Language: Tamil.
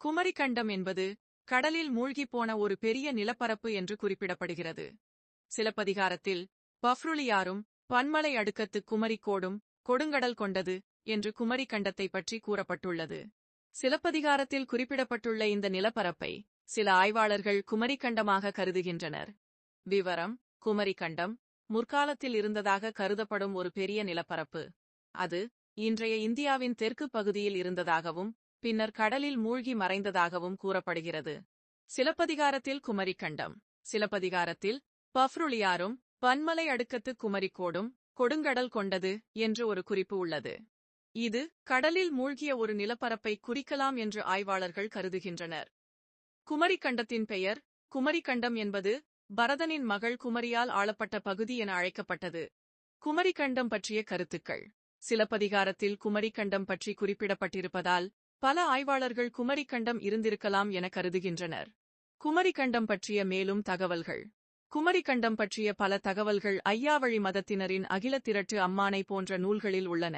குமரிக்கண்டம் என்பது கடலில் மூழ்கிப் போன ஒரு பெரிய நிலப்பரப்பு என்று குறிப்பிடப்படுகிறது. சிலப்பதிகாரத்தில் பஃப்ருளியாரும் பன்மலை அடுக்கத்து குமரிக்கோடும் கொடுங்கடல் கொண்டது என்று குமரிக்கண்டத்தை பற்றி கூறப்பட்டுள்ளது. சிலப்பதிகாரத்தில் குறிப்பிடப்பட்டுள்ள இந்த நிலப்பரப்பை சில ஆய்வாளர்கள் குமரிக்கண்டமாக கருதுகின்றனர். விவரம் குமரிக்கண்டம் முற்காலத்தில் இருந்ததாக கருதப்படும் ஒரு பெரிய நிலப்பரப்பு. அது இன்றைய இந்தியாவின் தெற்கு பகுதியில் இருந்ததாகவும் பின்னர் கடலில் மூழ்கி மறைந்ததாகவும் கூறப்படுகிறது. சிலப்பதிகாரத்தில் குமரிக்கண்டம். சிலப்பதிகாரத்தில் பஃப்ருளியாரும் பன்மலை அடுக்கத்து குமரிக்கோடும் கொடுங்கடல் கொண்டது என்று ஒரு குறிப்பு உள்ளது. இது கடலில் மூழ்கிய ஒரு நிலப்பரப்பை குறிக்கலாம் என்று ஆய்வாளர்கள் கருதுகின்றனர். குமரிக்கண்டத்தின் பெயர் குமரிக்கண்டம் என்பது பரதனின் மகள் குமரியால் ஆளப்பட்ட பகுதி என அழைக்கப்பட்டது. குமரிக்கண்டம் பற்றிய கருத்துக்கள். சிலப்பதிகாரத்தில் குமரிக்கண்டம் பற்றி குறிப்பிடப்பட்டிருப்பதால் பல ஆய்வாளர்கள் குமரிக்கண்டம் இருந்திருக்கலாம் என கருதுகின்றனர். குமரிக்கண்டம் பற்றிய மேலும் தகவல்கள். குமரிக்கண்டம் பற்றிய பல தகவல்கள் ஐயாவழி மதத்தினரின் அகில திரட்டு அம்மானை போன்ற நூல்களில் உள்ளன.